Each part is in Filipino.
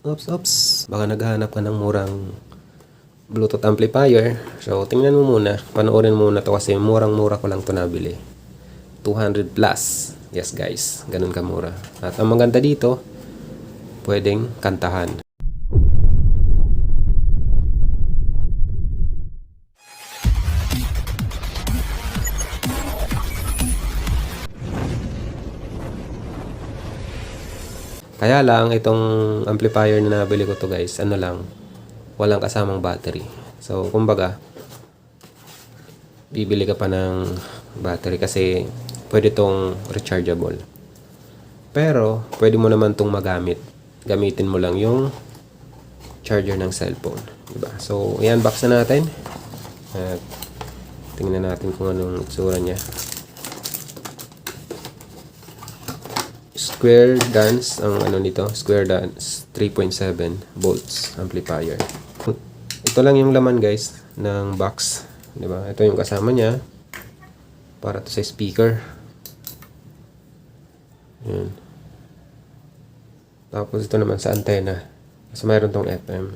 Oops, oops. Baka naghahanap ka ng murang Bluetooth amplifier. So, tingnan mo muna. Panoorin mo muna to kasi murang-mura ko lang to nabili. 200 plus. Yes guys, ganun kamura. At ang maganda dito, pwedeng kantahan. Kaya lang, itong amplifier na nabili ko to guys, ano lang, walang kasamang battery. So, kumbaga, bibili ka pa ng battery kasi pwede tong rechargeable. Pero, pwede mo naman tong magamit. Gamitin mo lang yung charger ng cellphone. Diba? So, i-unbox na natin. At tingnan natin kung anong itsura niya. Square Dance ang ano nito, Square Dance 3.7 volts amplifier. Ito lang yung laman guys ng box, 'di ba? Ito yung kasama niya para to sa speaker. Yan. Tapos ito naman sa antena. Kasi mayroon tong FM.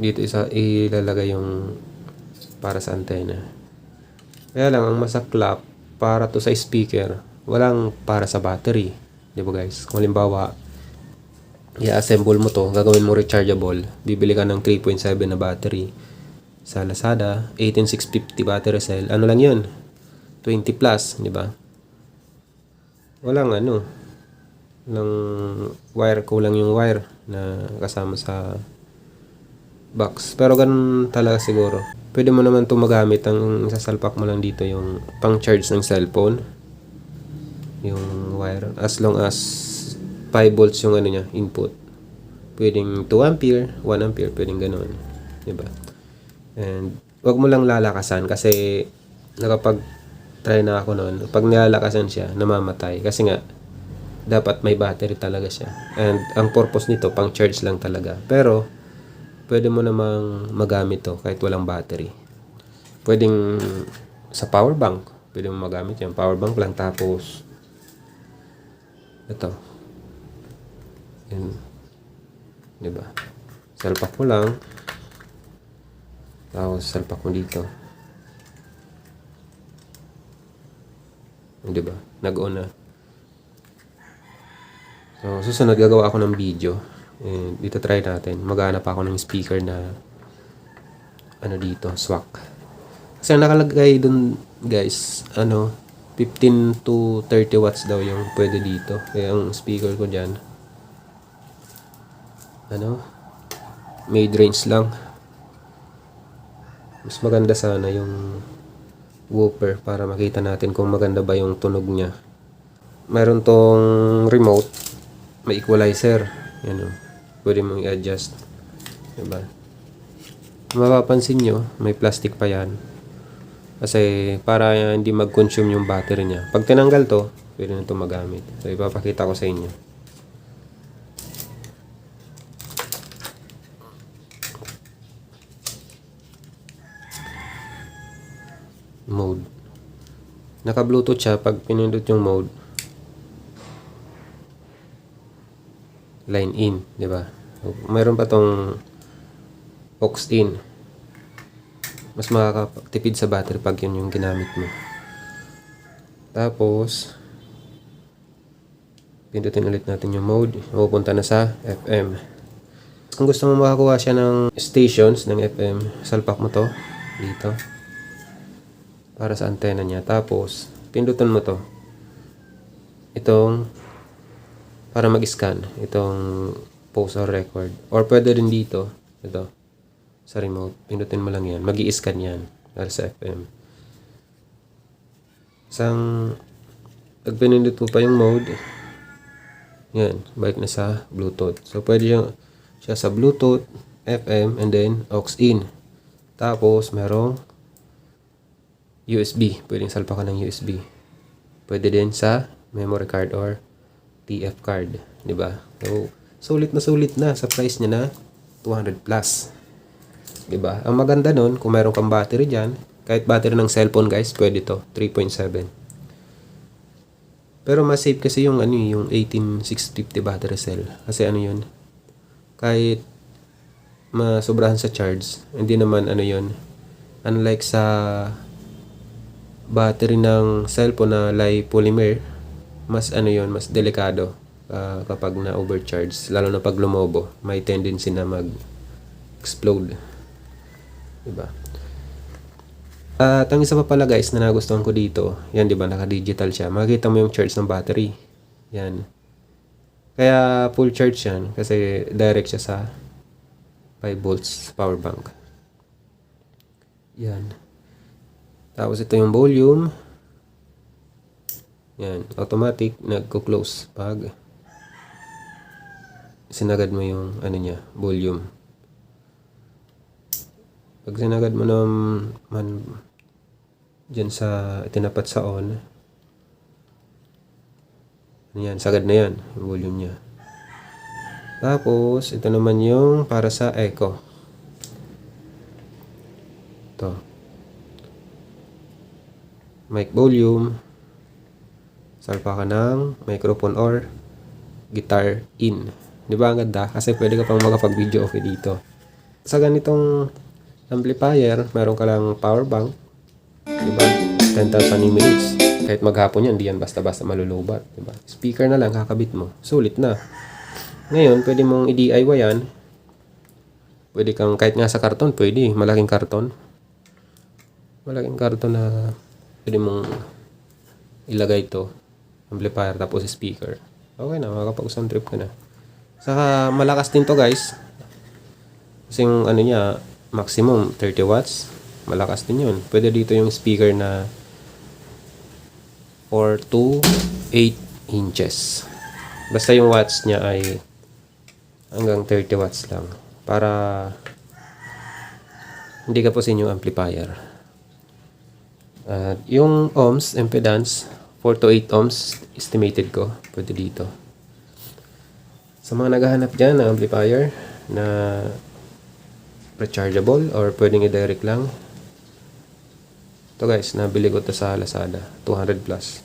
Dito isa ilalagay yung para sa antena. Kaya lang ang masaklap para to sa speaker, walang para sa battery. 'Di ba guys? Kung halimbawa i-assemble mo to, gagawin mo rechargeable, bibili ka ng 3.7 na battery sa Lazada, 18650 battery cell. Ano lang 'yun? 20 plus, 'di ba? Walang ano, ng wire kulang yung wire na kasama sa box. Pero ganun talaga siguro. Pwede mo naman ito magamit. Ang sasalpak mo lang dito yung pang charge ng cellphone. Yung wire. As long as 5 volts yung ano niya, input. Pwedeng 2 ampere, 1 ampere, pwedeng ganun. Diba? And wag mo lang lalakasan kasi nakapag try na ako noon. Pag nilalakasan siya, namamatay. Kasi nga, dapat may battery talaga siya. And ang purpose nito, pang charge lang talaga. Pero, pwede mo namang magamit to kahit walang battery. Pwedeng sa power bank, pwede mo magamit yan. Power bank lang tapos ito. Yan. 'Di ba? Salpak mo lang. Tapos salpak mo dito. 'Di ba? Nag-on na. So, susunod gagawa ako ng video. And dito try natin. Maghanap ako ng speaker na ano dito, swak. Kasi nakalagay dun, guys, ano, 15 to 30 watts daw yung pwede dito. Kaya ang speaker ko dyan, ano, mid range lang. Mas maganda sana yung woofer para makita natin kung maganda ba yung tunog niya. Meron tong remote, may equalizer. Yan o. Pwede mong i-adjust. Diba? Mapapansin nyo, may plastic pa yan. Kasi para hindi mag-consume yung battery niya. Pag tinanggal to, pwede na ito magamit. So, ipapakita ko sa inyo. Mode. Naka-bluetooth siya. Pag pinindot yung mode, line in, di ba? Mayroon pa tong aux in. Mas makakatipid sa battery pag yun yung ginamit mo. Tapos, pindutin ulit natin yung mode. Pupunta na sa FM. Kung gusto mo makakuha siya ng stations ng FM, salpak mo to dito. Para sa antena niya. Tapos, pindutin mo to. Itong para mag-scan itong post or record. Or pwede rin dito, ito, sa remote. Pindutin mo lang yan. mag scan yan para sa FM. Isang, pag pinindot mo pa yung mode, yan, balik na sa Bluetooth. So, pwede siya, siya sa Bluetooth, FM, and then aux in. Tapos, merong USB. Pwedeng salpakan ng USB. Pwede din sa memory card or TF card, ba? So, sulit na sulit na sa price niya na 200 plus. 'Di ba? Ang maganda nun, kung meron kang battery diyan, kahit battery ng cellphone, guys, pwede to, 3.7. Pero mas safe kasi yung ano eh, yung 18650 battery cell. Kasi ano yun, kahit masobrahan sa charge, hindi naman ano yun, unlike sa battery ng cellphone na lay polymer, mas ano yun, mas delikado ah, kapag na overcharge, lalo na pag lumobo, may tendency na mag explode. Diba? At ang isa pa pala guys na nagustuhan ko dito, yan 'di ba naka-digital siya. Makikita mo yung charge ng battery. Yan. Kaya full charge yan kasi direct siya sa 5 volts power bank. Yan. Tapos ito yung volume. Yan, automatic nagko-close pag sinagad mo yung ano niya, volume. Pag sinagad mo naman dyan sa tinapat sa on, ano yan, sagad na yan, yung volume niya. Tapos, ito naman yung para sa echo. Ito. Mic volume. Salpa ka ng microphone or guitar in. Di ba ang ganda? Kasi pwede ka pang makapag-video okay dito. Sa ganitong amplifier, meron ka lang power bank. Di ba? 10,000 minutes. Kahit maghapon yan, di yan basta-basta malulubat. Di ba? Speaker na lang, kakabit mo. Sulit na. Ngayon, pwede mong i-DIY yan. Pwede kang, kahit nga sa karton, pwede. Malaking karton. Malaking karton na pwede mong ilagay ito. Amplifier tapos speaker. Okay na, makakapag-sound trip ka na. Saka malakas din to guys. Kasi yung ano niya, maximum 30 watts. Malakas din yun. Pwede dito yung speaker na 4 to 8 inches. Basta yung watts niya ay hanggang 30 watts lang. Para hindi ka pusin yung amplifier. At yung ohms, impedance, 4 to 8 ohms estimated ko. Pwede dito. Sa mga naghahanap dyan ng amplifier na rechargeable or pwedeng i-direct lang. Ito guys, nabili ko to sa Lazada. 200 plus.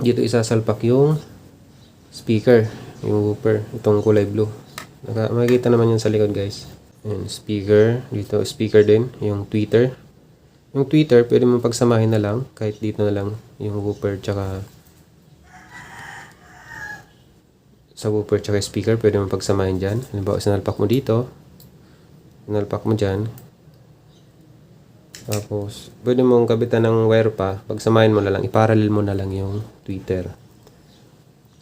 Dito isasalpak yung speaker, yung woofer, itong kulay blue. Naka, makikita naman yun sa likod guys. Ayan, speaker, dito speaker din, yung tweeter. Yung tweeter, pwede mo pagsamahin na lang, kahit dito na lang, yung woofer tsaka sa woofer tsaka speaker, pwede mo pagsamahin dyan. Halimbawa, sinalpak mo dito, sinalpak mo dyan, tapos, pwede mong kabitan ng wire pa, pagsamahin mo na lang, iparallel mo na lang yung tweeter.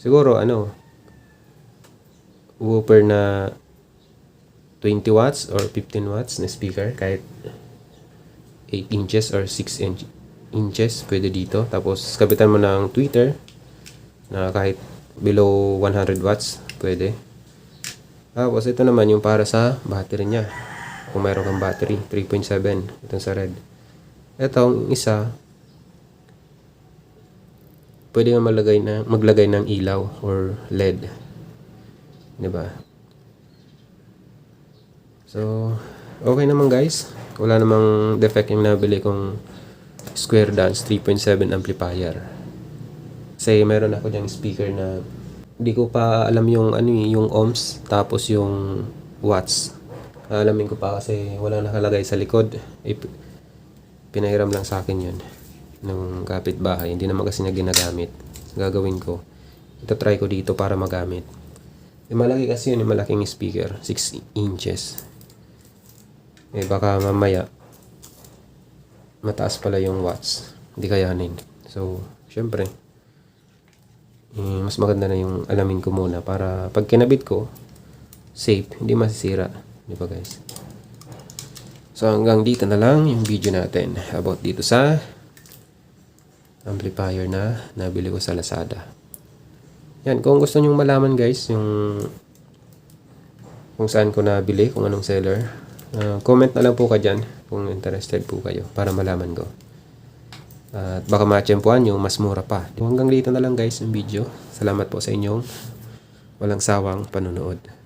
Siguro, ano, woofer na 20 watts or 15 watts na speaker, kahit 8 inches or 6 inch, inches, pwede dito. Tapos, kabitan mo ng tweeter na kahit below 100 watts, pwede. Tapos, ito naman yung para sa battery niya. Kung mayroon kang battery, 3.7. Itong sa red. Itong isa, pwede nga maglagay, na, maglagay ng ilaw or LED. ba? So, okay naman guys. Wala namang defect yung nabili kong Square Dance 3.7 amplifier. Kasi meron ako diyang speaker na hindi ko pa alam yung ano eh, yung ohms tapos yung watts. Alamin ko pa kasi wala nakalagay sa likod. Eh, pinahiram lang sa akin yun ng kapitbahay. Hindi naman kasi niya ginagamit. Gagawin ko. Ito try ko dito para magamit. Eh, malaki kasi yun, yung malaking speaker. 6 inches. Eh, baka mamaya mataas pala yung watts. Hindi kayanin. So, syempre, eh, mas maganda na yung alamin ko muna para pag kinabit ko, safe, hindi masisira. Di ba guys? So hanggang dito na lang yung video natin about dito sa amplifier na nabili ko sa Lazada. Yan, kung gusto nyong malaman guys, yung kung saan ko nabili, kung anong seller, uh, comment na lang po ka dyan kung interested po kayo para malaman ko. At baka matsyempuan nyo, mas mura pa. Hanggang dito na lang guys yung video. Salamat po sa inyong walang sawang panonood.